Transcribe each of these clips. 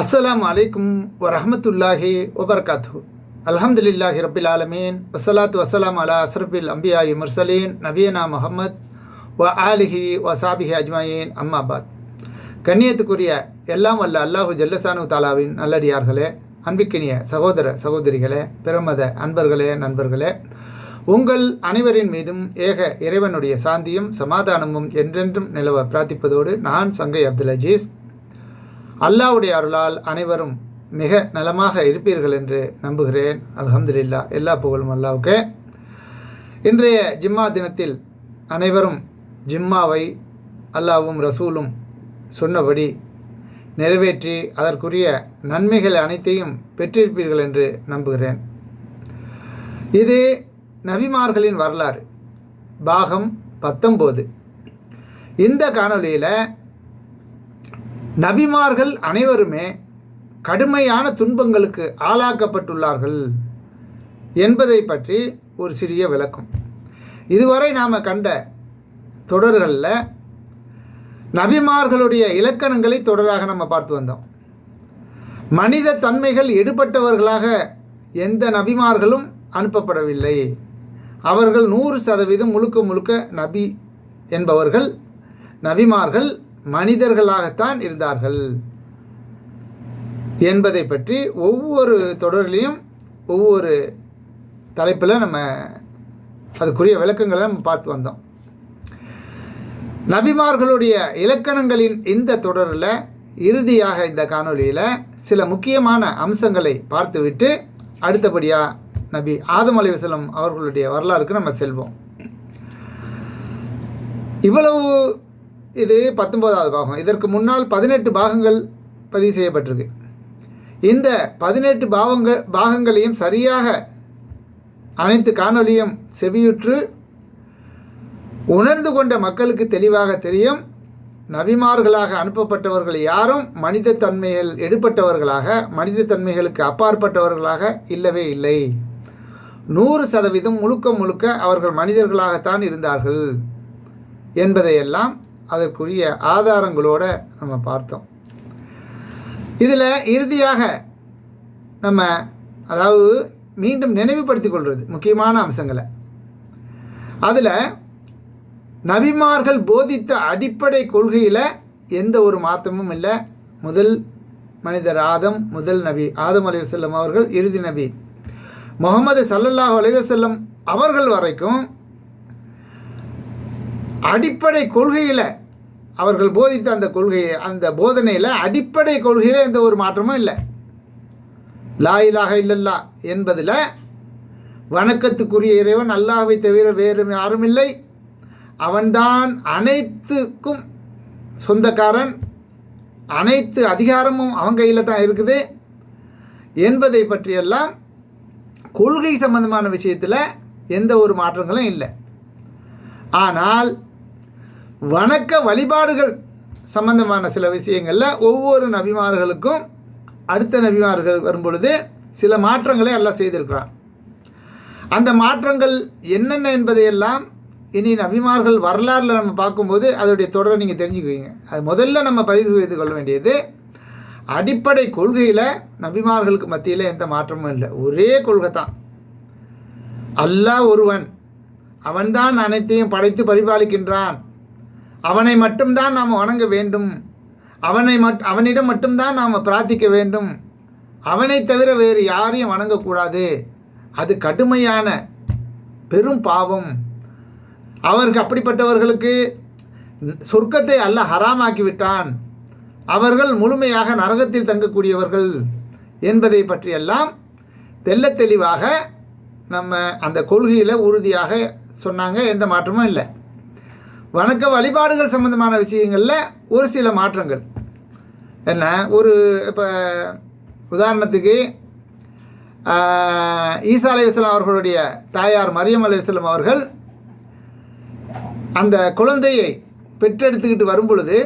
அஸ்லாம் அலைக்கும் வரஹமத்துல்லாஹி வபர்காத்து அல்ஹம்துலில்லாஹி ரபில் ஆலமீன். அஸ்லாத்து வசலாம் அலா அஸ்ரபில் அம்பியாயி முர்சலீன். நபியனா முகமத் வ ஆலிஹி வ சாபிஹி அஜ்மாயின். அம்மாபாத் கண்ணியத்துக்குரிய எல்லாம் வல்ல அல்லாஹு ஜல்லசானு தாலாவின் நல்லடியார்களே அன்பிக்கினிய சகோதர சகோதரிகளே பிரமத அன்பர்களே நண்பர்களே உங்கள் அனைவரின் மீதும் ஏக இறைவனுடைய சாந்தியும் சமாதானமும் என்றென்றும் நிலவ பிரார்த்திப்பதோடு நான் சங்கை அப்துல் அஜீஸ். அல்லாவுடைய அருளால் அனைவரும் மிக நலமாக இருப்பீர்கள் என்று நம்புகிறேன். அல்ஹம்துலில்லா. எல்லா புகழும் அல்லாவுக்கே. இன்றைய ஜிம்மா தினத்தில் அனைவரும் ஜிம்மாவை அல்லாவும் ரசூலும் சொன்னபடி நிறைவேற்றி அதற்குரிய நன்மைகள் அனைத்தையும் பெற்றிருப்பீர்கள் என்று நம்புகிறேன். இது நபிமார்களின் வரலாறு. பாகம் பத்தொம்போது இந்த காணொளியில் நபிமார்கள் அனைவருமே கடுமையான துன்பங்களுக்கு ஆளாக்கப்பட்டுள்ளார்கள் என்பதை பற்றி ஒரு சிறிய விளக்கம். இதுவரை நாம் கண்ட தொடர்களில் நபிமார்களுடைய இலக்கணங்களை தொடராக நம்ம பார்த்து வந்தோம். மனித தன்மைகள் எடுபட்டவர்களாக எந்த நபிமார்களும் அனுப்பப்படவில்லை. அவர்கள் நூறு சதவீதம் முழுக்க முழுக்க நபி என்பவர்கள் நபிமார்கள் மனிதர்களாகத்தான் இருந்தார்கள் என்பதை பற்றி ஒவ்வொரு தொடரிலையும் ஒவ்வொரு தலைப்பில் நம்ம அதுக்குரிய விளக்கங்களை நம்ம பார்த்து வந்தோம். நபிமார்களுடைய இலக்கணங்களின் இந்த தொடரில் இறுதியாக இந்த காணொளியில் சில முக்கியமான அம்சங்களை பார்த்துவிட்டு அடுத்தபடியாக நபி ஆதம் அலைவசலம் அவர்களுடைய வரலாறுக்கு நம்ம செல்வோம். இவ்வளவு இது பத்தொன்பதாவது பாகம். இதற்கு முன்னால் பதினெட்டு பாகங்கள் பதிவு செய்யப்பட்டிருக்கு. இந்த பதினெட்டு பாவங்கள் பாகங்களையும் சரியாக அனைத்து காணொலியும் செவியுற்று உணர்ந்து கொண்ட மக்களுக்கு தெளிவாக தெரியும் நபிமார்களாக அனுப்பப்பட்டவர்கள் யாரும் மனித தன்மைகள் எடுபட்டவர்களாக மனித தன்மைகளுக்கு அப்பாற்பட்டவர்களாக இல்லவே இல்லை. நூறு சதவீதம் முழுக்க முழுக்க அவர்கள் மனிதர்களாகத்தான் இருந்தார்கள் என்பதையெல்லாம் அதற்குரிய ஆதாரங்களோடு நம்ம பார்த்தோம். இதில் இறுதியாக நம்ம அதாவது மீண்டும் நினைவுபடுத்திக் கொள்வது முக்கியமான அம்சங்களை. அதில் நபிமார்கள் போதித்த அடிப்படை கொள்கையில் எந்த ஒரு மாற்றமும் இல்லை. முதல் மனிதர் ஆதம் முதல் நபி ஆதம் அலைவசல்லம் அவர்கள் இறுதி நபி முகமது சல்லல்லாஹ் அலைவசல்லம் அவர்கள் வரைக்கும் அடிப்படை கொள்கையில் அவர்கள் போதித்த அந்த கொள்கையை அந்த போதனையில் அடிப்படை கொள்கையில் எந்த ஒரு மாற்றமும் இல்லை. லாயிலாக இல்லல்லா என்பதில் வணக்கத்துக்குரிய இறைவன் அல்லாஹை தவிர வேறு யாரும் இல்லை. அவன்தான் அனைத்துக்கும் சொந்தக்காரன். அனைத்து அதிகாரமும் அவன் கையில் தான் இருக்குது. என்பதை பற்றியெல்லாம் கொள்கை சம்பந்தமான விஷயத்தில் எந்த ஒரு மாற்றங்களும் இல்லை. ஆனால் வணக்க வழிபாடுகள் சம்பந்தமான சில விஷயங்களில் ஒவ்வொரு நபிமார்களுக்கும் அடுத்த நபிமார்கள் வரும்பொழுது சில மாற்றங்களை எல்லாம் செய்திருக்கிறான். அந்த மாற்றங்கள் என்னென்ன என்பதையெல்லாம் இனி நபிமார்கள் வரலாறில் நம்ம பார்க்கும்போது அதோடைய தொடரை நீங்கள் தெரிஞ்சுக்குவீங்க. அது முதல்ல நம்ம பதிவு செய்து கொள்ள வேண்டியது அடிப்படை கொள்கையில் நபிமார்களுக்கு மத்தியில் எந்த மாற்றமும் இல்லை. ஒரே கொள்கை தான். அல்லாஹ் ஒருவன் அவன்தான் அனைத்தையும் படைத்து பரிபாலிக்கின்றான். அவனை மட்டும்தான் நாம் வணங்க வேண்டும். அவனை மட் அவனிடம் மட்டும்தான் நாம் பிரார்த்திக்க வேண்டும். அவனை தவிர வேறு யாரையும் வணங்கக்கூடாது. அது கடுமையான பெரும் பாவம். அவருக்கு அப்படிப்பட்டவர்களுக்கு சொர்க்கத்தை அல்ல ஹராமாக்கி விட்டான் அவர்கள் முழுமையாக நரகத்தில் தங்கக்கூடியவர்கள் என்பதை பற்றியெல்லாம் தெல்ல தெளிவாக நம்ம அந்த கொள்கையில் உறுதியாக சொன்னாங்க எந்த மாற்றமும் இல்லை. வணக்க வழிபாடுகள் சம்பந்தமான விஷயங்களில் ஒரு சில மாற்றங்கள். என்ன? ஒரு இப்போ உதாரணத்துக்கு ஈசா அலைவாஸ்லாம் அவர்களுடைய தாயார் மரியம் அலைவாஸ்லாம் அவர்கள் அந்த குழந்தையை பெற்றெடுத்துக்கிட்டு வரும் பொழுது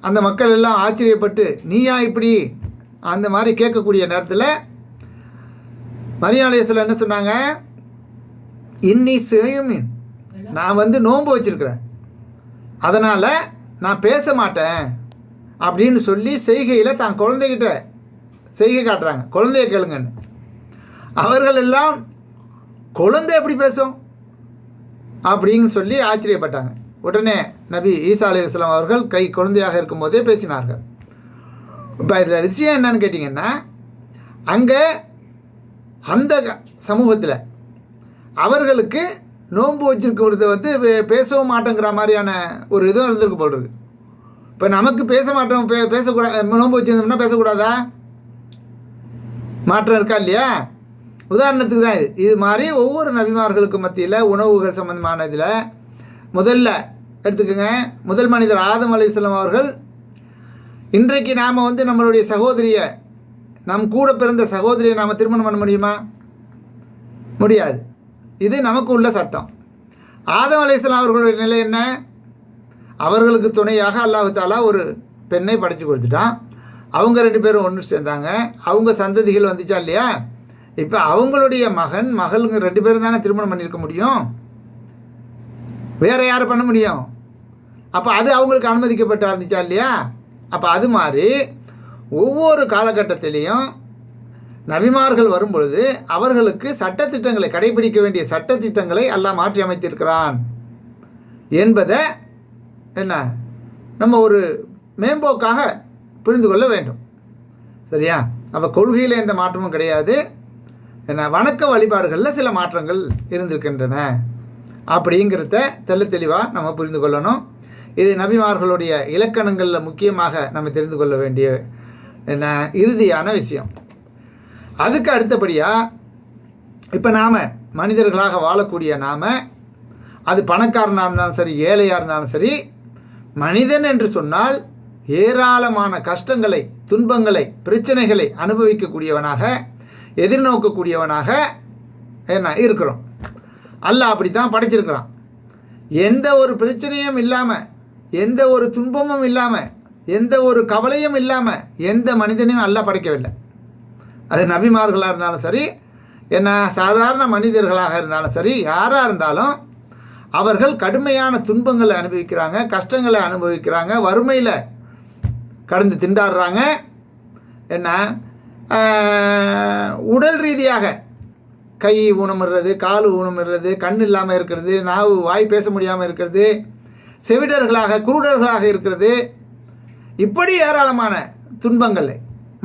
அந்த மக்கள் எல்லாம் ஆச்சரியப்பட்டு நீயா இப்படி? அந்த மாதிரி கேட்கக்கூடிய நேரத்தில் மரியாதையில் என்ன சொன்னாங்க? இன்னி சுயமின். நான் வந்து நோன்பு வச்சிருக்கிறேன். அதனால் நான் பேச மாட்டேன் அப்படின்னு சொல்லி செய்கையில் தான் குழந்தைகிட்ட செய்கை காட்டுறாங்க. குழந்தைய கேளுங்கன்னு. அவர்கள் எல்லாம் குழந்தை எப்படி பேசும்? அப்படின்னு சொல்லி ஆச்சரியப்பட்டாங்க. உடனே நபி ஈசா அலி இஸ்லாம் அவர்கள் கை குழந்தையாக இருக்கும்போதே பேசினார்கள். இப்போ இதில் விஷயம் என்னன்னு கேட்டிங்கன்னா அங்கே அந்த சமூகத்தில் அவர்களுக்கு நோன்பு வச்சிருக்கிறது வந்து பேசவும் மாட்டேங்கிற மாதிரியான ஒரு இதுவும் இருந்திருக்கு போல் இருக்கு. இப்போ நமக்கு பேச மாட்டோம் பே பேசக்கூடாது நோன்பு வச்சுருந்தோம்னா பேசக்கூடாதா? மாற்றம் இருக்கா இல்லையா? உதாரணத்துக்கு தான் இது. இது மாதிரி ஒவ்வொரு நபிமார்களுக்கு மத்தியில் உணவுகள் சம்மந்தமான இதில் முதல்ல எடுத்துக்கோங்க முதல் மனிதர் ஆதம் அலிஸ்லாம் அவர்கள் இன்றைக்கு நாம் வந்து நம்மளுடைய சகோதரியை நம் கூட பிறந்த சகோதரியை நாம் திருமணம் பண்ண முடியுமா? முடியாது. இது நமக்கு உள்ள சட்டம். ஆதம் அலைஹிஸ்ஸலாம் அவர்களுடைய நிலை என்ன? அவர்களுக்கு துணையாக அல்லாஹு தாலா ஒரு பெண்ணை படைச்சு கொடுத்துட்டான். அவங்க ரெண்டு பேரும் ஒன்று சேர்ந்தாங்க. அவங்க சந்ததிகள் வந்துச்சா இல்லையா? இப்போ அவங்களுடைய மகன் மகளுங்க ரெண்டு பேரும் தானே திருமணம் பண்ணியிருக்க முடியும்? வேறு யாரை பண்ண முடியும்? அப்போ அது அவங்களுக்கு அனுமதிக்கப்பட்டா இருந்துச்சா இல்லையா? அப்போ அது மாதிரி ஒவ்வொரு காலகட்டத்திலையும் நபிமார்கள் வரும் பொழுது அவர்களுக்கு சட்டத்திட்டங்களை கடைபிடிக்க வேண்டிய சட்டத்திட்டங்களை அல்லாஹ் மாற்றி அமைத்திருக்கிறான் என்பதை என்ன? நம்ம ஒரு மேம்போக்காக புரிந்து கொள்ள வேண்டும். சரியா? அப்போ கொள்கையில் எந்த மாற்றமும் கிடையாது. என்ன? வணக்க வழிபாடுகளில் சில மாற்றங்கள் இருந்திருக்கின்றன. அப்படிங்கிறத தெள்ள தெளிவாக நம்ம புரிந்து கொள்ளணும். இது நபிமார்களுடைய இலக்கணங்களில் முக்கியமாக நம்ம தெரிந்து கொள்ள வேண்டிய என்ன? இறுதியான விஷயம். அதுக்கு அடுத்தபடியாக இப்போ நாம் மனிதர்களாக வாழக்கூடிய நாம் அது பணக்காரனாக இருந்தாலும் சரி ஏழையாக இருந்தாலும் சரி மனிதன் என்று சொன்னால் ஏராளமான கஷ்டங்களை துன்பங்களை பிரச்சனைகளை அனுபவிக்கக்கூடியவனாக எதிர்நோக்கக்கூடியவனாக என்ன இருக்கிறோம். அல்ல அப்படி தான் படைச்சிருக்கிறான். எந்த ஒரு பிரச்சனையும் இல்லாமல் எந்த ஒரு துன்பமும் இல்லாமல் எந்த ஒரு கவலையும் இல்லாமல் எந்த மனிதனையும் அல்ல படைக்கவில்லை. அது நபிமார்களாக இருந்தாலும் சரி என்ன சாதாரண மனிதர்களாக இருந்தாலும் சரி யாராக இருந்தாலும் அவர்கள் கடுமையான துன்பங்களை அனுபவிக்கிறாங்க கஷ்டங்களை அனுபவிக்கிறாங்க வறுமையில் கடந்து திண்டாடுறாங்க. என்ன? உடல் ரீதியாக கை ஊனமிடுறது கால் ஊனமிடுறது கண் இல்லாமல் இருக்கிறது நாவு வாய் பேச முடியாமல் இருக்கிறது செவிடர்களாக குருடர்களாக இருக்கிறது. இப்படி ஏராளமான துன்பங்கள்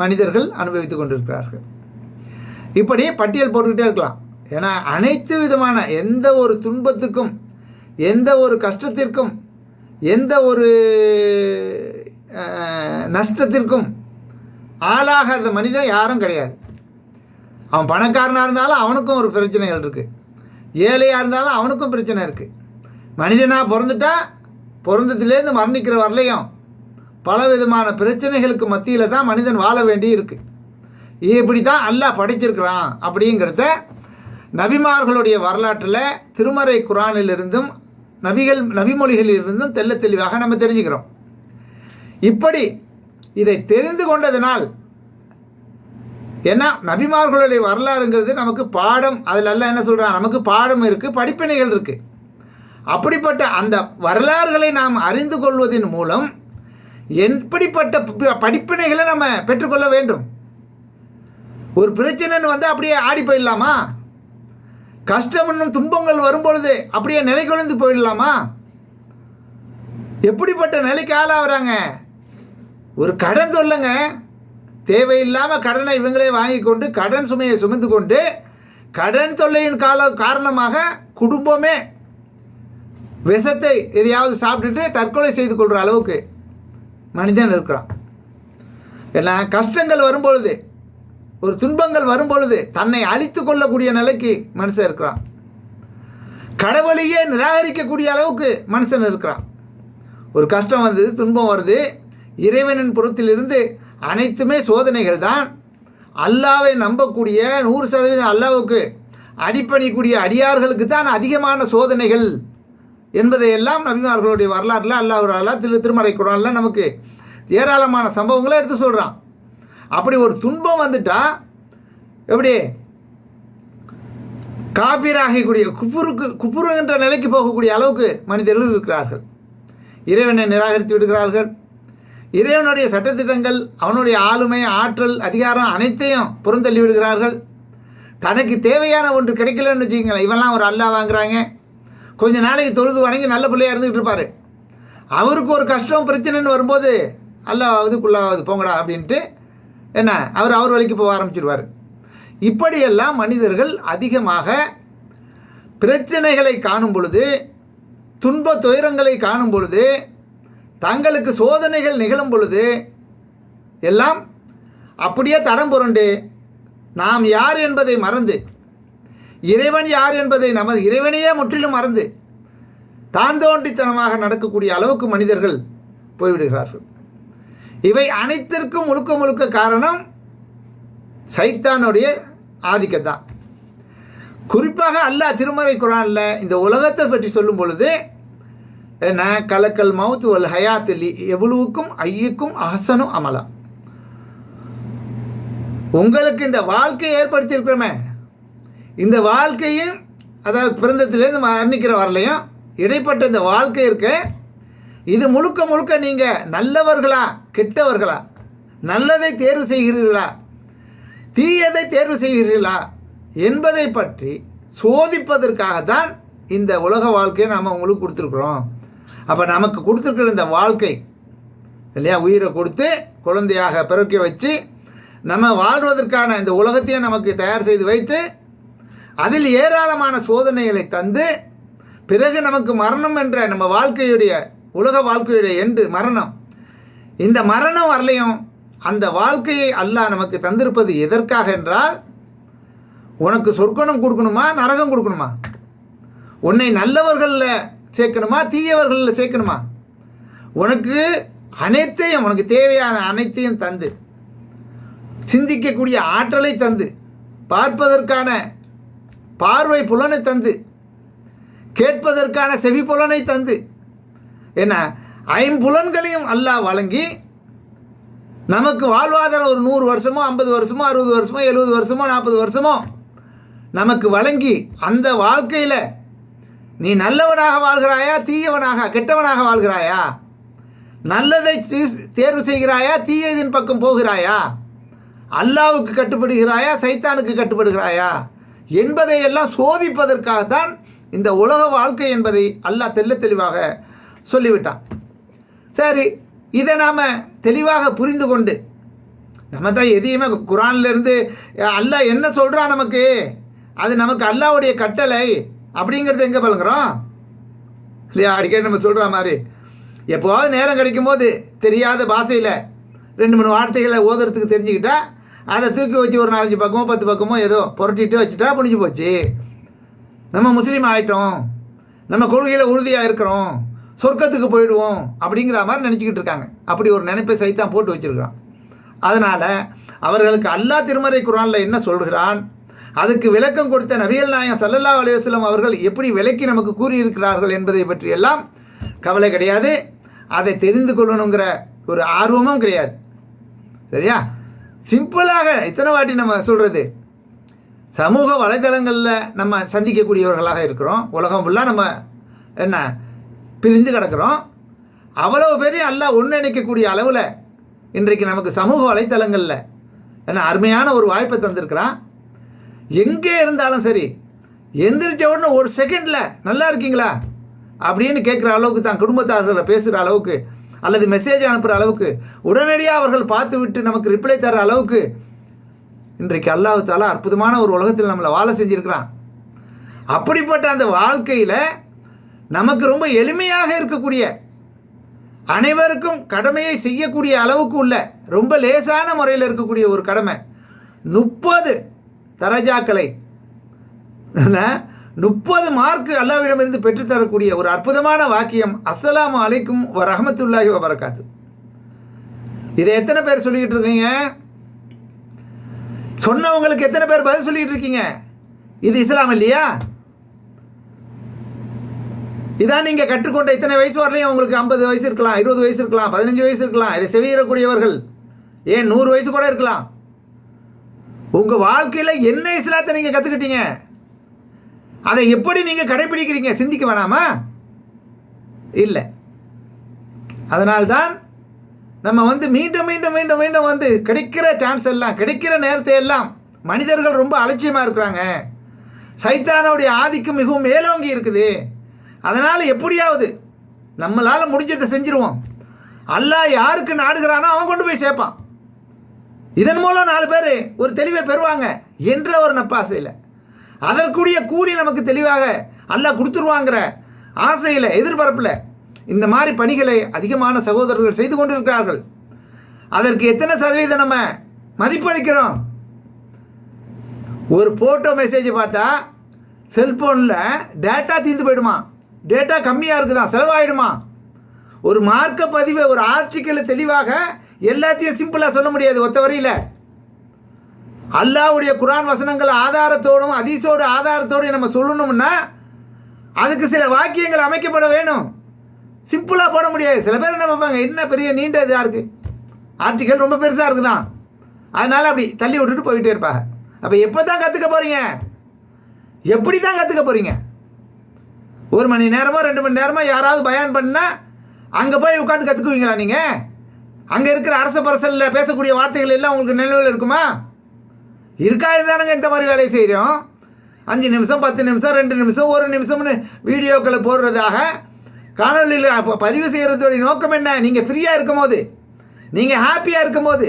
மனிதர்கள் அனுபவித்து கொண்டிருக்கிறார்கள். இப்படி பட்டியல் போட்டுக்கிட்டே இருக்கலாம். ஏன்னா அனைத்து விதமான எந்த ஒரு துன்பத்துக்கும் எந்த ஒரு கஷ்டத்திற்கும் எந்த ஒரு நஷ்டத்திற்கும் ஆளாகாத மனிதன் யாரும் கிடையாது. அவன் பணக்காரனாக இருந்தாலும் அவனுக்கும் ஒரு பிரச்சனைகள் இருக்குது ஏழையாக இருந்தாலும் அவனுக்கும் பிரச்சனை இருக்குது மனிதனாக பிறந்துட்டா பிறந்ததுலேருந்து மரணிக்கிற வரலையும். பல விதமான பிரச்சனைகளுக்கு மத்தியில் தான் மனிதன் வாழ வேண்டி இருக்குது இப்படி தான் அல்லாஹ் படைச்சிருக்கிறான் அப்படிங்கிறத நபிமார்களுடைய வரலாற்றில் திருமறை குரானிலிருந்தும் நபிகள் நபிமொழிகளிலிருந்தும் தெல்ல தெளிவாக நம்ம தெரிஞ்சுக்கிறோம். இப்படி இதை தெரிந்து கொண்டதனால் ஏன்னா நபிமார்களுடைய வரலாறுங்கிறது நமக்கு பாடம் அதில் எல்லாம் என்ன சொல்கிறான் நமக்கு பாடம் இருக்குது படிப்பினைகள் இருக்குது அப்படிப்பட்ட அந்த வரலாறுகளை நாம் அறிந்து கொள்வதன் மூலம் எப்படிப்பட்ட ப- படிப்பினைகளை நம்ம பெற்றுக்கொள்ள வேண்டும்? ஒரு பிரச்சனைன்னு வந்து அப்படியே ஆடி போயிடலாமா? கஷ்டம் துன்பங்கள் வரும்பொழுது அப்படியே நிலை குலைந்து போயிடலாமா? எப்படிப்பட்ட நிலைக்கு ஆளாகிறாங்க ஒரு கடன் சொல்லுங்க. தேவையில்லாமல் கடனை இவங்களே வாங்கி கொண்டு கடன் சுமையை சுமந்து கொண்டு கடன் தொல்லையின் கால காரணமாக குடும்பமே விஷத்தை எதையாவது சாப்பிட்டுட்டு தற்கொலை செய்து கொள்கிற அளவுக்கு மனிதன் இருக்கிறான். ஏன்னா கஷ்டங்கள் வரும்பொழுது ஒரு துன்பங்கள் வரும்பொழுது தன்னை அழித்து கொள்ளக்கூடிய நிலைக்கு மனுஷன் இருக்கிறான். கடவுளையே நிராகரிக்கக்கூடிய அளவுக்கு மனுஷன் இருக்கிறான். ஒரு கஷ்டம் வந்தது துன்பம் வருது இறைவனின் புறத்திலிருந்து அனைத்துமே சோதனைகள் தான். அல்லாவை நம்பக்கூடிய நூறு சதவீதம் அல்லாவுக்கு அடிப்பணிக்கூடிய அடியார்களுக்கு தான் அதிகமான சோதனைகள். என்பதையெல்லாம் நபிமார்களுடைய வரலாற்றில் அல்லாஹ் திரு திருமறை குரானில் நமக்கு ஏராளமான சம்பவங்களை எடுத்து சொல்கிறான் அப்படி ஒரு துன்பம் வந்துட்டா எப்படி? காபீராகக்கூடிய குப்புருக்கு குப்புரு என்ற நிலைக்கு போகக்கூடிய அளவுக்கு மனிதர்கள் இருக்கிறார்கள். இறைவனை நிராகரித்து விடுகிறார்கள். இறைவனுடைய சட்டத்திட்டங்கள் அவனுடைய ஆளுமை ஆற்றல் அதிகாரம் அனைத்தையும் புறந்தள்ளி விடுகிறார்கள். தனக்கு தேவையான ஒன்று கிடைக்கலன்னு வச்சுக்கோங்களேன். இவெல்லாம் ஒரு அல்லா வாங்குறாங்க. கொஞ்ச நாளைக்கு தொழுது வணங்கி நல்ல பிள்ளையாக இருந்துக்கிட்டு இருப்பார். அவருக்கு ஒரு கஷ்டம் பிரச்சனைன்னு வரும்போது அல்ல இதுக்குள்ளாவது போங்கடா அப்படின்ட்டு என்ன அவர் அவர் வழிக்கு போக ஆரம்பிச்சிடுவார் இப்படியெல்லாம் மனிதர்கள் அதிகமாக பிரச்சனைகளை காணும் பொழுது துன்ப துயரங்களை காணும் பொழுது தங்களுக்கு சோதனைகள் நிகழும் பொழுது எல்லாம் அப்படியே தடம் புரண்டு நாம் யார் என்பதை மறந்து இறைவன் யார் என்பதை நமது இறைவனையே முற்றிலும் மறந்து தான் தோன்றித்தனமாக நடக்கக்கூடிய அளவுக்கு மனிதர்கள் போய்விடுகிறார்கள். இவை அனைத்திற்கும் முழுக்க முழுக்க காரணம் சைத்தானுடைய ஆதிக்கத்தான் குறிப்பாக அல்லாஹ் திருமறை குரானில் இந்த உலகத்தை பற்றி சொல்லும் பொழுது என்ன கலக்கல் மவுத் வல் ஹயாத்தில் எவ்வளவுக்கும் ஐயுக்கும் அஹசனும் அமலா. உங்களுக்கு இந்த வாழ்க்கையை ஏற்படுத்தியிருக்கிறோமே இந்த வாழ்க்கையும் அதாவது பிறந்தத்திலேருந்து மரணிக்கிற வரலையும் இடைப்பட்ட இந்த வாழ்க்கை இருக்க இது முழுக்க முழுக்க நீங்கள் நல்லவர்களா கெட்டவர்களா நல்லதை தேர்வு செய்கிறீர்களா தீயதை தேர்வு செய்கிறீர்களா என்பதை பற்றி சோதிப்பதற்காகத்தான் இந்த உலக வாழ்க்கையை நாம் உங்களுக்கு கொடுத்துருக்குறோம். அப்போ நமக்கு கொடுத்துருக்குற இந்த வாழ்க்கை இல்லையா உயிரை கொடுத்து குழந்தையாக பிறக்க வச்சு நம்ம வாழ்வதற்கான இந்த உலகத்தையும் நமக்கு தயார் செய்து வைத்து அதில் ஏராளமான சோதனைகளை தந்து பிறகு நமக்கு மரணம் என்ற நம்ம வாழ்க்கையுடைய உலக வாழ்க்கையுடைய எண்டு மரணம். இந்த மரணம் வரலையும் அந்த வாழ்க்கையை அல்லாஹ் நமக்கு தந்திருப்பது எதற்காக என்றால் உனக்கு சொர்க்கணம் கொடுக்கணுமா நரகம் கொடுக்கணுமா? உன்னை நல்லவர்களில் சேர்க்கணுமா தீயவர்களில் சேர்க்கணுமா? உனக்கு அனைத்தையும் உனக்கு தேவையான அனைத்தையும் தந்து சிந்திக்கக்கூடிய ஆற்றலை தந்து பார்ப்பதற்கான பார்வை புலனை தந்து. கேட்பதற்கான செவி புலனை தந்து. என்ன? ஐம்புலன்களையும் அல்லாஹ் வழங்கி நமக்கு வாழ்வாதாரம் ஒரு நூறு வருஷமோ ஐம்பது வருஷமோ அறுபது வருஷமோ எழுபது வருஷமோ நாற்பது வருஷமோ நமக்கு வழங்கி அந்த வாழ்க்கையில் நீ நல்லவனாக வாழ்கிறாயா தீயவனாக கெட்டவனாக வாழ்கிறாயா? நல்லதை தேர்வு செய்கிறாயா தீயதின் பக்கம் போகிறாயா? அல்லாவுக்கு கட்டுப்படுகிறாயா சைத்தானுக்கு கட்டுப்படுகிறாயா? என்பதையெல்லாம் சோதிப்பதற்காகத்தான் இந்த உலக வாழ்க்கை என்பதை அல்லாஹ் தெல்ல தெளிவாக சொல்லிவிட்டான். சரி இதை நாம் தெளிவாக புரிந்து கொண்டு நம்ம தான் எதையுமே குரான்லேருந்து அல்லாஹ் என்ன சொல்கிறான் நமக்கு? அது நமக்கு அல்லாவுடைய கட்டளை அப்படிங்கிறது எங்கே பழங்குறோம் இல்லையா? அடிக்கடி நம்ம சொல்கிற மாதிரி. எப்போவாவது நேரம் கிடைக்கும்போது தெரியாத பாஷையில் ரெண்டு மூணு வார்த்தைகளை ஓதுறதுக்கு தெரிஞ்சுக்கிட்டால் அதை தூக்கி வச்சு ஒரு நாலஞ்சு பக்கமோ பத்து பக்கமோ ஏதோ புரட்டிட்டு வச்சுட்டா முடிஞ்சு போச்சு. நம்ம முஸ்லீம் ஆகிட்டோம் நம்ம கொள்கையில் உறுதியாக இருக்கிறோம். சொர்க்கத்துக்கு போயிடுவோம் அப்படிங்கிற மாதிரி நினச்சிக்கிட்டு இருக்காங்க. அப்படி ஒரு நினைப்பை சைத்தான் போட்டு வச்சிருக்கான் அதனால் அவர்களுக்கு அல்லாஹ் திருமறை குரானில் என்ன சொல்கிறான்? அதுக்கு விளக்கம் கொடுத்த நபிகள் நாயகம் சல்லல்லா அலையுஸ்லம் அவர்கள் எப்படி விலக்கி நமக்கு கூறியிருக்கிறார்கள் என்பதை பற்றி எல்லாம் கவலை கிடையாது. அதை தெரிந்து கொள்ளணுங்கிற ஒரு ஆர்வமும் கிடையாது. சரியா? சிம்பிளாக இத்தனை வாட்டி நம்ம சொல்கிறது சமூக வலைதளங்களில் நம்ம சந்திக்கக்கூடியவர்களாக இருக்கிறோம். உலகம் ஃபுல்லாக நம்ம என்ன பிரிஞ்சு கிடக்கிறோம். அவ்வளவு பேரையும் எல்லாம் ஒன்றிணைக்கக்கூடிய அளவில் இன்றைக்கு நமக்கு சமூக வலைத்தளங்களில் என்ன அருமையான ஒரு வாய்ப்பை தந்திருக்கிறான். எங்கே இருந்தாலும் சரி எந்திரிச்ச உடனே ஒரு செகண்டில் நல்லா இருக்கீங்களா? அப்படின்னு கேட்குற அளவுக்கு தான் குடும்பத்தார்களை பேசுகிற அளவுக்கு அல்லது மெசேஜ் அனுப்புகிற அளவுக்கு உடனடியாக அவர்கள் பார்த்து விட்டு நமக்கு ரிப்ளை தர அளவுக்கு இன்றைக்கு அல்லாஹ் தாலா அற்புதமான ஒரு உலகத்தில் நம்மளை வாழ செஞ்சுருக்கிறான். அப்படிப்பட்ட அந்த வாழ்க்கையில் நமக்கு ரொம்ப எளிமையாக இருக்கக்கூடிய அனைவருக்கும் கடமையை செய்யக்கூடிய அளவுக்கு உள்ள ரொம்ப லேசான முறையில் இருக்கக்கூடிய ஒரு கடமை. முப்பது தரஜாக்களை முப்பது மார்க் அல்லாவிடமிருந்து பெற்றுத்தரக்கூடிய ஒரு அற்புதமான வாக்கியம் அஸ்ஸலாம் அலைக்கும் வ ரஹமத்துல்லாஹி வபரகாத்து இதை எத்தனை பேர் சொல்லிக்கிட்டு இருக்கீங்க? சொன்னவங்களுக்கு எத்தனை பேர் பதில் சொல்லிக்கிட்டு இருக்கீங்க? இது இஸ்லாம் இல்லையா? இதான் நீங்கள் கற்றுக்கொண்ட இத்தனை வயசு வரலையும் உங்களுக்கு ஐம்பது வயசு இருக்கலாம் இருபது வயசு இருக்கலாம் பதினஞ்சு வயசு இருக்கலாம். இதை செவியிடக்கூடியவர்கள் ஏன் நூறு வயசு கூட இருக்கலாம்? உங்கள் வாழ்க்கையில் என்ன இஸ்லாத்தை நீங்கள் கற்றுக்கிட்டீங்க அதை எப்படி நீங்கள் கடைபிடிக்கிறீங்க? சிந்திக்க வேணாமா? இல்லை. அதனால்தான் நம்ம வந்து மீண்டும் மீண்டும் மீண்டும் மீண்டும் வந்து கிடைக்கிற சான்ஸ் எல்லாம் கிடைக்கிற நேரத்தை எல்லாம் மனிதர்கள் ரொம்ப அலட்சியமாக இருக்கிறாங்க. சைத்தானோடைய ஆதிக்கம் மிகவும் மேலோங்கி இருக்குது. அதனால் எப்படியாவது நம்மளால் முடிஞ்சதை செஞ்சிருவோம். அல்லா யாருக்கு நாடுகிறானோ அவன் கொண்டு போய் சேர்ப்பான். இதன் மூலம் நாலு பேர் ஒரு தெளிவை பெறுவாங்க. என்ற ஒரு நப்பாசையில். அதற்குரிய கூலி நமக்கு தெளிவாக அல்லாஹ் கொடுத்துருவாங்கிற ஆசையில் எதிர்பார்ப்பில் இந்த மாதிரி பணிகளை அதிகமான சகோதரர்கள் செய்து கொண்டிருக்கிறார்கள். அதற்கு எத்தனை சதவீதம் நம்ம மதிப்பளிக்கிறோம்? ஒரு ஃபோட்டோ மெசேஜ் பார்த்தா செல்ஃபோனில் டேட்டா தீர்ந்து போயிடுமா? டேட்டா கம்மியாக இருக்குதான் செலவாயிடுமா? ஒரு மார்க்க பதிவை ஒரு ஆர்டிக்கலை தெளிவாக எல்லாத்தையும் சிம்பிளாக சொல்ல முடியாது ஒத்த வரையில். அல்லாவுடைய குரான் வசனங்கள் ஆதாரத்தோடும் அதிசோடு ஆதாரத்தோடு நம்ம சொல்லணும்னா அதுக்கு சில வாக்கியங்கள் அமைக்கப்பட வேணும். சிம்பிளாக போட முடியாது. சில பேர் என்ன பார்ப்பாங்க என்ன பெரிய நீண்ட இதாக இருக்குது ஆர்டிக்கல் ரொம்ப பெருசாக இருக்குதான். அதனால் அப்படி தள்ளி விட்டுட்டு போயிட்டே இருப்பாங்க. அப்போ எப்போ தான் கற்றுக்க போகிறீங்க எப்படி தான் கற்றுக்க போகிறீங்க ஒரு மணி நேரமோ ரெண்டு மணி நேரமோ யாராவது பயான் பண்ணால் அங்கே போய் உட்காந்து கற்றுக்குவீங்களா நீங்கள் அங்கே இருக்கிற அரச பரசலில் பேசக்கூடிய வார்த்தைகள் எல்லாம் உங்களுக்கு நினைவில் இருக்குமா? இருக்காது தானங்க இந்த மாதிரி வேலையை செய்கிறோம் அஞ்சு நிமிஷம் பத்து நிமிஷம் ரெண்டு நிமிஷம் ஒரு நிமிஷம்னு வீடியோக்களை போடுறதாக காணொலியில் பதிவு செய்கிறதோடைய நோக்கம் என்ன? நீங்கள் ஃப்ரீயாக இருக்கும் போது நீங்கள் ஹாப்பியாக இருக்கும்போது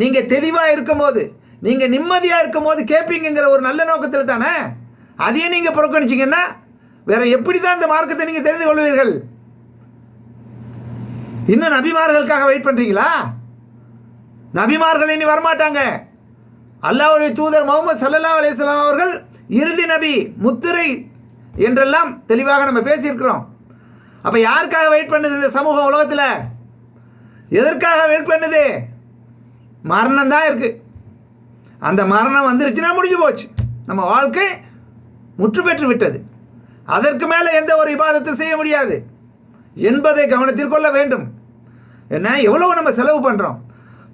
நீங்கள் தெளிவாக இருக்கும் போது நீங்கள் நிம்மதியாக இருக்கும் போது கேட்பீங்கிற ஒரு நல்ல நோக்கத்தில் தானே? அதையே நீங்கள் புறக்கணிச்சிங்கன்னா வேற எப்படி தான் இந்த மார்க்கத்தை நீங்கள் தெரிந்து கொள்வீர்கள்? இன்னும் நபிமார்களுக்காக வெயிட் பண்ணுறீங்களா நபிமார்கள் இனி வரமாட்டாங்க. அல்லாவுடைய தூதர் முகமது சல்லா அலிஸ்லாம் அவர்கள் இறுதி நபி முத்திரை என்றெல்லாம் தெளிவாக நம்ம பேசியிருக்கிறோம். அப்போ யாருக்காக வெயிட் பண்ணுது இந்த சமூகம் உலகத்தில்? எதற்காக வெயிட் பண்ணுது? மரணம் தான் இருக்கு. அந்த மரணம் வந்துருச்சுன்னா முடிஞ்சு போச்சு. நம்ம வாழ்க்கை முற்று பெற்று விட்டது. அதற்கு மேலே எந்த ஒரு விவாதத்தை செய்ய முடியாது. என்பதை கவனத்தில் கொள்ள வேண்டும். என்ன? எவ்வளவு நம்ம செலவு பண்ணுறோம்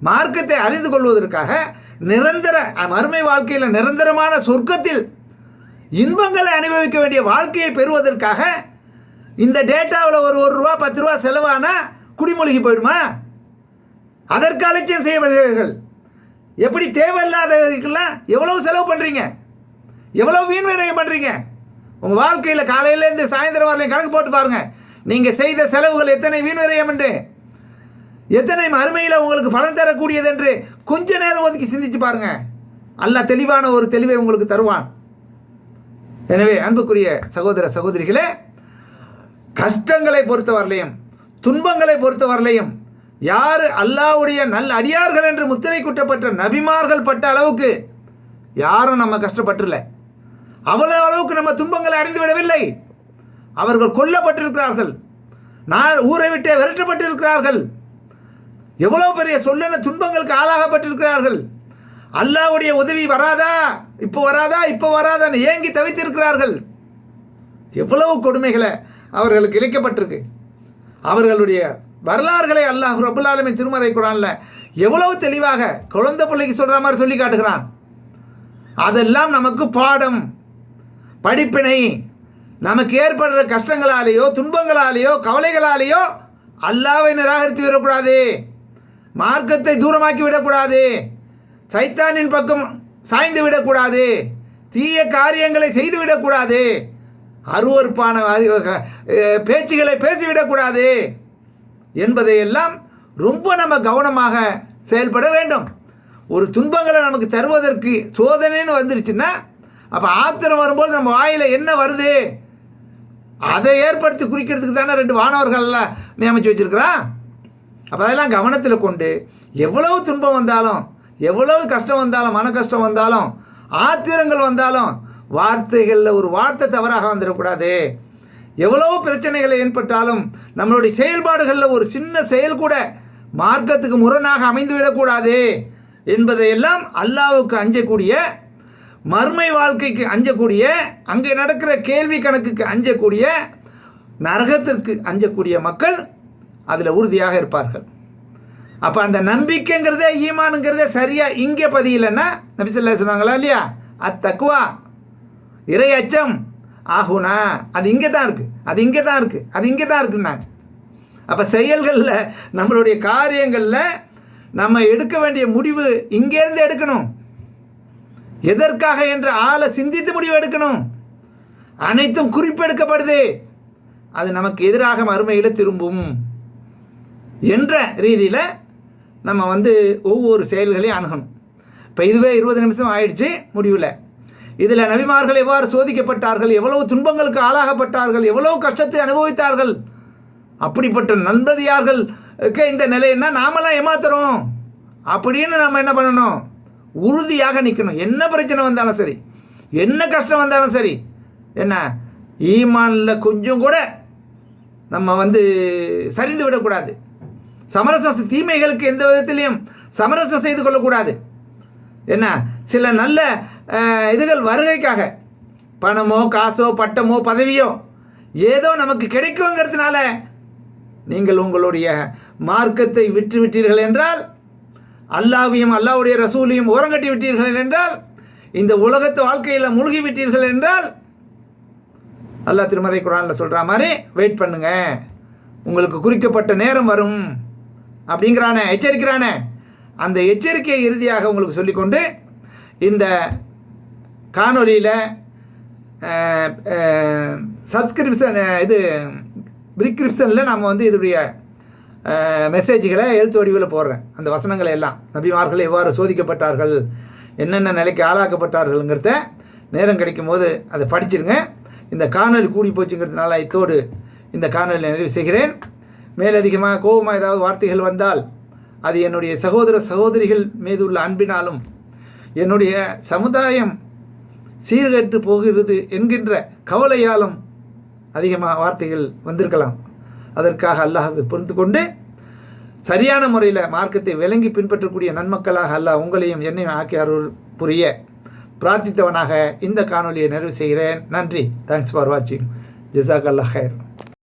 மார்க்கத்தை அறிந்து கொள்வதற்காக நிரந்தர மறுமை வாழ்க்கையில் நிரந்தரமான சொர்க்கத்தில் இன்பங்களை அனுபவிக்க வேண்டிய வாழ்க்கையை பெறுவதற்காக இந்த டேட்டாவில் ஒரு ஒரு ரூபா பத்து ரூபா செலவானா குடிமொழிக்கு போயிடுமா? அதற்கு அலட்சியம் செய்வீர்கள் எப்படி தேவையில்லாததுக்கெல்லாம் எவ்வளவு செலவு பண்ணுறீங்க எவ்வளோ வீண் விரயம் பண்ணுறீங்க உங்கள் வாழ்க்கையில் காலையிலேருந்து சாயந்தரம் வரலையும் கணக்கு போட்டு பாருங்கள் நீங்கள் செய்த செலவுகள் எத்தனை வீண் விரயம் என்று? எத்தனை அருமையில் உங்களுக்கு பலன் தரக்கூடியது என்று கொஞ்ச நேரம் ஒதுக்கி சிந்திச்சு பாருங்க. அல்ல தெளிவான ஒரு தெளிவை உங்களுக்கு தருவான். எனவே அன்புக்குரிய சகோதர சகோதரிகளே கஷ்டங்களை பொறுத்தவரையிலையும் துன்பங்களை பொறுத்தவரையிலையும் யார் அல்லாவுடைய நல்ல அடியார்கள் என்று முத்திரை குட்டப்பட்ட நபிமார்கள் பட்ட அளவுக்கு யாரும் நம்ம கஷ்டப்பட்டுல அவ்வளவு அளவுக்கு நம்ம துன்பங்களை அடைந்து விடவில்லை. அவர்கள் கொல்லப்பட்டிருக்கிறார்கள். நான் ஊரை விட்டே விரட்டப்பட்டிருக்கிறார்கள். எவ்வளவு பெரிய சொல்லன துன்பங்களுக்கு ஆளாகப்பட்டிருக்கிறார்கள்? அல்லாஹ்வுடைய உதவி வராதா? இப்போ வராதா? இப்போ வராதான்னு ஏங்கி தவித்திருக்கிறார்கள். எவ்வளவு கொடுமைகளை அவர்களுக்கு இழைக்கப்பட்டிருக்கு. அவர்களுடைய வரலாறுகளை அல்லாஹ் ரபுல் திருமறை குரானில் எவ்வளவு தெளிவாக குழந்தை பிள்ளைக்கு சொல்கிற மாதிரி சொல்லி காட்டுகிறான். அதெல்லாம் நமக்கு பாடம். படிப்பினை நமக்கு ஏற்படுற கஷ்டங்களாலேயோ துன்பங்களாலேயோ கவலைகளாலேயோ அல்லாவை நிராகரித்து விடக்கூடாது. மார்க்கத்தை தூரமாக்கி விடக்கூடாது. சைத்தானின் பக்கம் சாய்ந்து விடக்கூடாது. தீய காரியங்களை செய்து விடக்கூடாது. அருவறுப்பான பேச்சுகளை பேசிவிடக்கூடாது என்பதையெல்லாம் ரொம்ப நம்ம கவனமாக செயல்பட வேண்டும். ஒரு துன்பங்களை நமக்கு தருவதற்கு சோதனைன்னு வந்துருச்சுன்னா அப்போ ஆத்திரம் வரும்போது நம்ம வாயில் என்ன வருது? அதை ஏற்படுத்தி குறிக்கிறதுக்கு தானே ரெண்டு வானவர்கள்லாம் நியமித்து வச்சுருக்கிறான் அப்போ அதெல்லாம் கவனத்தில் கொண்டு எவ்வளவு துன்பம் வந்தாலும் எவ்வளவு கஷ்டம் வந்தாலும் மன கஷ்டம் வந்தாலும் ஆத்திரங்கள் வந்தாலும் வார்த்தைகளில் ஒரு வார்த்தை தவறாக வந்துடக்கூடாது. எவ்வளவு பிரச்சனைகள் ஏற்பட்டாலும் நம்மளுடைய செயல்பாடுகளில் ஒரு சின்ன செயல் கூட மார்க்கத்துக்கு முரணாக அமைந்து விடக்கூடாது என்பதையெல்லாம் அல்லாவுக்கு அஞ்சக்கூடிய மறுமை வாழ்க்கைக்கு அஞ்சக்கூடிய அங்கே நடக்கிற கேள்வி கணக்குக்கு அஞ்சக்கூடிய நரகத்திற்கு அஞ்சக்கூடிய மக்கள் அதில் உறுதியாக இருப்பார்கள். அப்போ அந்த நம்பிக்கைங்கிறதே ஈமானுங்கிறதே சரியாக இங்கே பதியலைன்னா நபிசல்லா சொன்னாங்களா இல்லையா? அத்தக்குவா இறை அச்சம். ஆகுனா அது இங்கே தான் இருக்குது அது இங்கே தான் இருக்குது அது இங்கே தான் இருக்குன்னாங்க. அப்போ செயல்களில் நம்மளுடைய காரியங்களில் நம்ம எடுக்க வேண்டிய முடிவு இங்கேருந்து எடுக்கணும். எதற்காக என்ற ஆளை சிந்தித்து முடிவு எடுக்கணும். அனைத்தும் குறிப்பெடுக்கப்படுது. அது நமக்கு எதிராக மறுமையில் திரும்பும். என்ற ரீதியில் நம்ம வந்து ஒவ்வொரு செயல்களையும் அணுகணும். இப்போ இதுவே இருபது நிமிஷம் ஆயிடுச்சு முடிவில். இதில் நபிமார்கள் எவ்வாறு சோதிக்கப்பட்டார்கள் எவ்வளவு துன்பங்களுக்கு ஆளாகப்பட்டார்கள் எவ்வளவு கஷ்டத்தை அனுபவித்தார்கள் அப்படிப்பட்ட நண்பரியார்களுக்கு இந்த நிலைன்னா நாமெல்லாம் ஏமாத்துறோம். அப்படின்னு நம்ம என்ன பண்ணணும்? உறுதியாக நிற்கணும் என்ன பிரச்சனை வந்தாலும் சரி என்ன கஷ்டம் வந்தாலும் சரி என்ன ஈமானில் கொஞ்சம் கூட நம்ம வந்து சரிந்து விடக்கூடாது. சமரச தீமைகளுக்கு எந்த விதத்திலையும் சமரசம் செய்து கொள்ளக்கூடாது. என்ன? சில நல்ல இதுகள் வருகைக்காக பணமோ காசோ பட்டமோ பதவியோ ஏதோ நமக்கு கிடைக்குங்கிறதுனால நீங்கள் உங்களுடைய மார்க்கத்தை விற்று விட்டீர்கள் என்றால் அல்லாவையும் அல்லாவுடைய ரசூலையும் ஓரங்கட்டி விட்டீர்கள் என்றால் இந்த உலகத்து வாழ்க்கையில் மூழ்கி விட்டீர்கள் என்றால் அல்லாஹ் திருமறை குரானில் சொல்கிற மாதிரி வெயிட் பண்ணுங்க. உங்களுக்கு குறிக்கப்பட்ட நேரம் வரும். அப்படிங்கிறானே எச்சரிக்கிறானே. அந்த எச்சரிக்கையை இறுதியாக உங்களுக்கு சொல்லிக்கொண்டு இந்த காணொலியில் சப்ஸ்கிரிப்ஷன் இது ப்ரிக்ரிப்ஷனில் நம்ம வந்து இதனுடைய மெசேஜ்களை எழுத்து வடிவில் போடுறேன். அந்த வசனங்களை எல்லாம். நபிமார்கள் எவ்வாறு சோதிக்கப்பட்டார்கள் என்னென்ன நிலைக்கு ஆளாக்கப்பட்டார்கள்ங்கிறத நேரம் கிடைக்கும் போது அதை படிச்சிருங்க. இந்த காணொலி கூடி போச்சுங்கிறதுனால இத்தோடு இந்த காணொலி நிறைவு செய்கிறேன். மேலதிகமாக கோபமாக ஏதாவது வார்த்தைகள் வந்தால் அது என்னுடைய சகோதர சகோதரிகள் மீது உள்ள அன்பினாலும் என்னுடைய சமுதாயம் சீர்கட்டு போகிறது என்கின்ற கவலையாலும் அதிகமாக வார்த்தைகள் வந்திருக்கலாம். அதற்காக அல்லாஹ்வை புரிந்து கொண்டு சரியான முறையில் மார்க்கத்தை விளங்கி பின்பற்றக்கூடிய நன்மக்களாக அல்லாஹ் உங்களையும் என்னையும் ஆக்கி அருள் புரிய பிரார்த்தித்தவனாக இந்த காணொலியை நிறைவு செய்கிறேன். நன்றி. தேங்க்ஸ் ஃபார் வாட்சிங் ஜிசாக் அல்லாஹ் ஹைர்